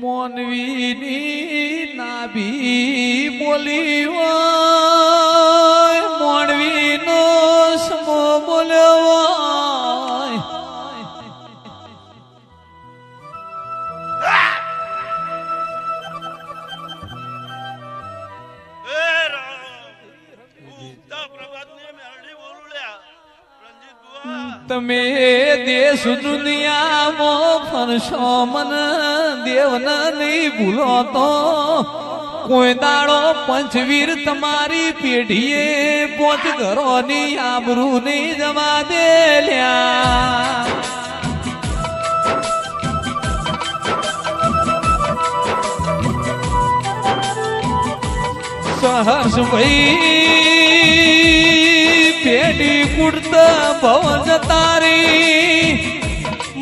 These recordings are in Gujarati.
મોનવીની નાભી બોલી મોનવીનો સમો બોલ્યો તમે દેશ દુનિયામાં ફરશો મન દેવન નહીં ભૂલો તો કોઈ દાડો પંચવીર તમારી પેઢીએ પોચ ઘરોની આબરૂ નહીં જવા દે લ્યા ભાઈ પેઢી કુડત ભવ જતારી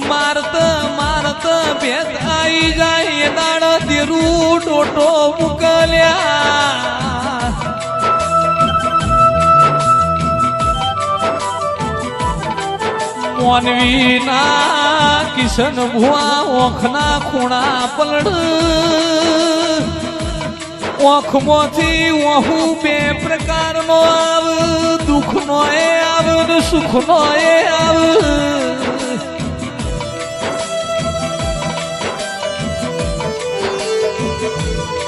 મારત મારત ભેદ આઈ જાય દાડ દેરું ટોટો મુકલ્યા મોનવીના કિશન ભુવા ઓખના ખૂણા પલડ ઓખમાંથી ઓહુ બે પ્રકારનો આવ દુઃખનો એ આવ સુખનો એ આવ?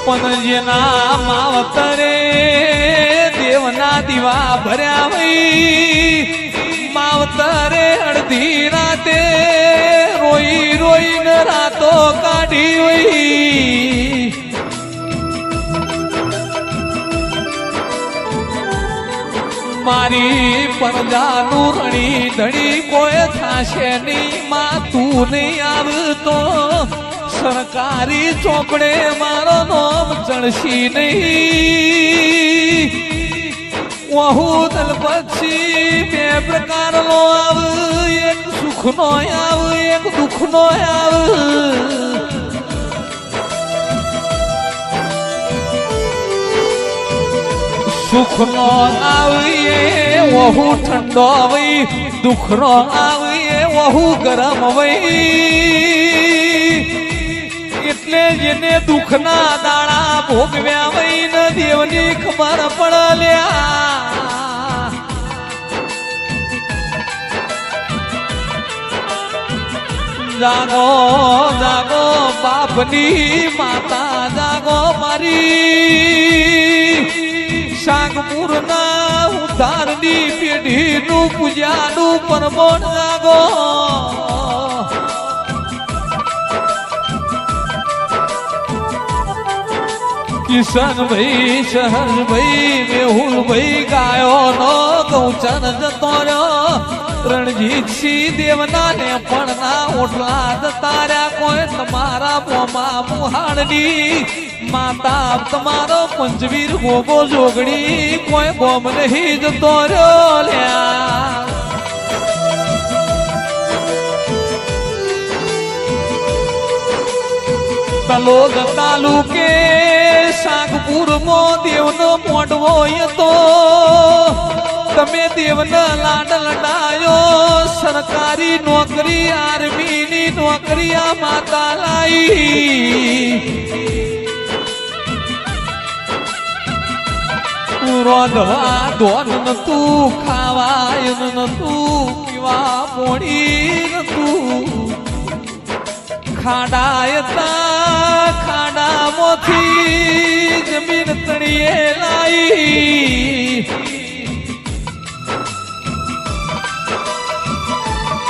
પણ જેના માવતરે દેવના દીવા ભર્યા વઈ માવતરે અડધી મારી પરજાનું રણી ધણી કોઈ થાશે નહીં માં તું નહીં આવતો. સરકારી ચોપડે મારો નામ ચડશી નહીં. દલ પછી બે પ્રકારનો આવ, એક સુખનો આવ, એક દુઃખનો આવ. સુખનો આવીએ, વહુ ઠંડો વઈ દુઃખનો આવીએ, વહુ ગરમ વઈ એટલે જેને દુઃખના દાણા ભોગવ્યા વઈ ન દેવની ખબર પડલ્યા જાગો જાગો, બાપની માતા જાગો મારી. શાકપુરના ઉધારની પેઢીનું પૂજાનું પરમણ જાગો કિશન ભાઈ શહર ભાઈ મેહુલ ભાઈ ગાયો નો ગૌચર જતો રહ્યો. રણજીતસિંહ દેવના ને પણ ના ઓટલા તાર્યા કોઈ તમારા મોમાં મુહાણની. માતા તમારો પંચવીર ગોગો જોગડી કોઈ ગોમ નહીં જતો રહ્યો લ્યા. તલોદ તાલુકે શાકપુર મો દેવનો મોટવો તો તમે દેવના લાડ લડાયો. સરકારી નોકરી, આર્મીની નોકરી આ માતા લાઈ રોંધવા ધોન નતું, ખાવાય નતું, પીવા મોડી નતું. ખાડાયતા ખાડામાંથી જમીન તળીએ લાઈ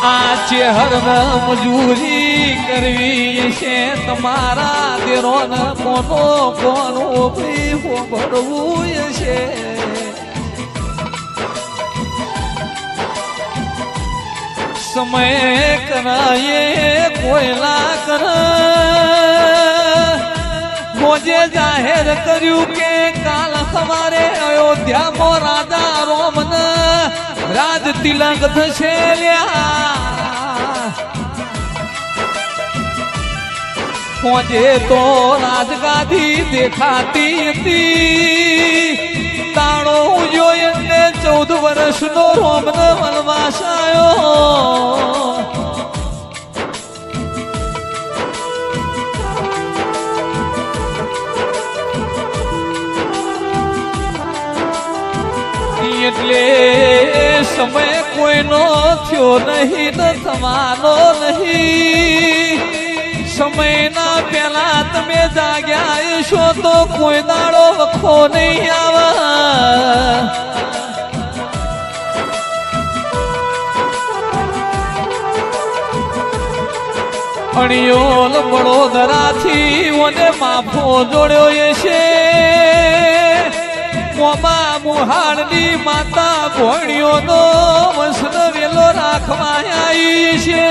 આ ચેહર મજૂરી કરવી છે તમારા દેરો મોટો કોનો કોનો ભાઈ ભરવું છે. સમય કરાયે કોયલા કર મોજે જાહેર કર્યું કે કાલ સવારે અયોધ્યામાં રાજા રોમન રાજ તિલક થશે પહોંચે તો રાજગાદી દેખાતી હતી. તાણો એટલે ચૌદ વર્ષનો રોમન સમય કોઈનો થયો નહીં તો થવાનો નહીં. સમયના પહેલા તમે જાગ્યા છો તો કોઈ દાડો વખો નહીં આવે. અણિયોલ વડોદરાથી ઓને માફો જોડ્યો છે મોમા મુહાણની માતા ભોણિયોનો વંશનો વેલો રાખવા આવી છે.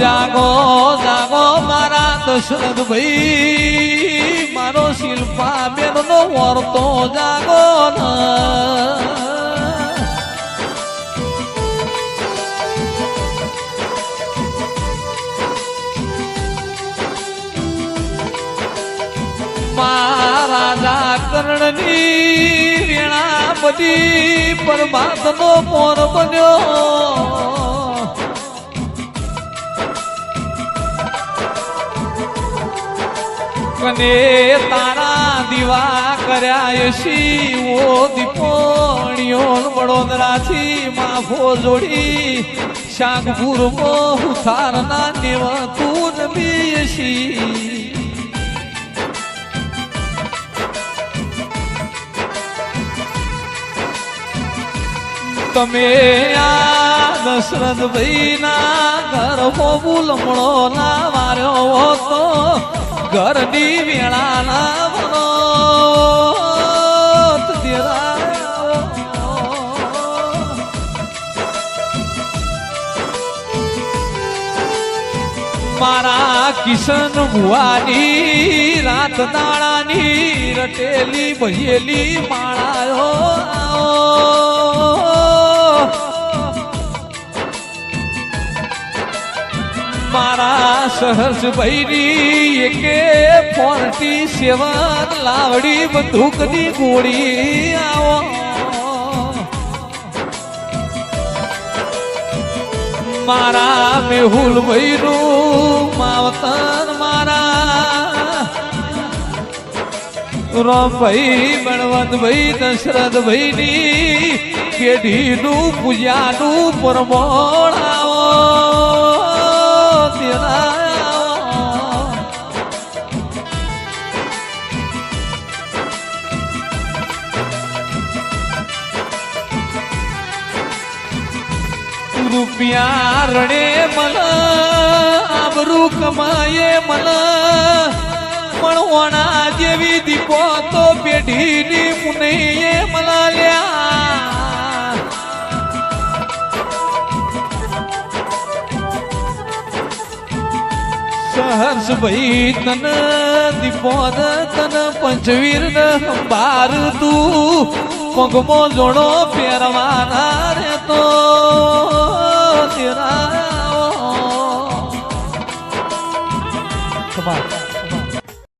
જાગો જાગો મારા દશરથ ભાઈ, મારો શિલ્પા બેન નો વર્તો જાગો ન. કર્ણની વેળા બધી પરમાત્મનો પોર બન્યો. કને તારા દીવા કર્યા શિવો દીપોણીઓ વડોદરાથી માફો જોડી. શાકપુર મોહુથારના દેવ તું નબી તમે આ દશરથ ભાઈ ના ઘર હોવું ના માર્યો હતો. ઘરની વેળા ના બનો મારા કિશન ભુવાની રાત દાડાની રટેલી ભયેલી માળાયો મારા સહર્ષ ભૈરી, એકે ફોર્ટી સેવન લાવડી, બંદૂકની ગોળી આવો. મારા મેહુલ ભૈરું માવતન મારા. દશરથ બળવંતભાઈ દશરથભાઈની પેઢીનું પૂજાનું પરમોણ આવો. કમાયે મન. પણ વણા જેવી દીપો તો પેઢીની મુનૈયે મલાલ્યા સહર્ષ ભાઈ તન દીપો તન પંચવીર બાર તું. પગમો જોડો ફેરવાના રે તો તેરા તમાર